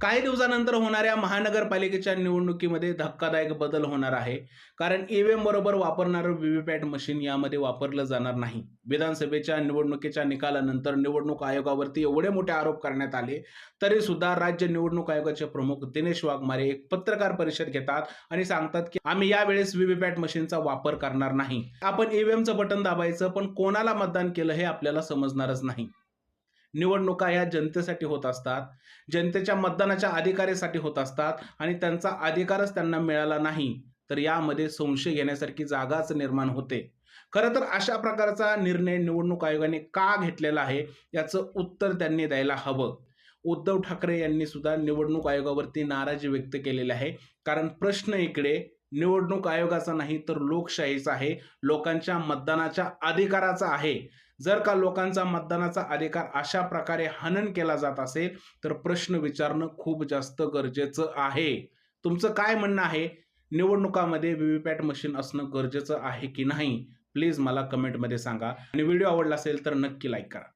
काही दिवसानंतर होणाऱ्या महानगरपालिकेच्या निवडणुकीमध्ये धक्कादायक बदल होणार आहे. कारण ईव्हीएम बरोबर वापरणारं व्हीव्हीपॅट मशीन यामध्ये वापरलं जाणार नाही. विधानसभेच्या निवडणुकीच्या निकालानंतर निवडणूक आयोगावरती एवढे मोठे आरोप करण्यात आले तरी सुद्धा राज्य निवडणूक आयोगाचे प्रमुख दिनेश वाघमारे एक पत्रकार परिषद घेतात आणि सांगतात की आम्ही यावेळेस व्हीव्हीपॅट मशीनचा वापर करणार नाही. आपण ईव्हीएमचं बटन दाबायचं पण कोणाला मतदान केलं हे आपल्याला समजणारच नाही. निवडणुका ह्या जनतेसाठी होत असतात. जनतेच्या मतदानाच्या अधिकारासाठी होत असतात आणि त्यांचा अधिकारच त्यांना मिळाला नाही तर यामध्ये संशय घेण्यासारखी जागाच निर्माण होते. खरं तर अशा प्रकारचा निर्णय निवडणूक आयोगाने का घेतलेला आहे याचं उत्तर त्यांनी द्यायला हवं. उद्धव ठाकरे यांनी सुद्धा निवडणूक आयोगावरती नाराजी व्यक्त केलेली आहे. कारण प्रश्न इकडे निवडणूक आयोगाचा नाही तर लोकशाहीचा आहे. लोकांच्या मतदानाच्या अधिकाराचा आहे. जर का लोकांचा मतदानाचा अधिकार अशा प्रकारे हनन केला जात असेल तर प्रश्न विचारणं खूप जास्त गरजेचं आहे. तुमचं काय म्हणणं आहे? निवडणुकामध्ये व्हीव्हीपॅट मशीन असणं गरजेचं आहे की नाही? प्लीज मला कमेंटमध्ये सांगा. आणि व्हिडिओ आवडला असेल तर नक्की लाईक करा.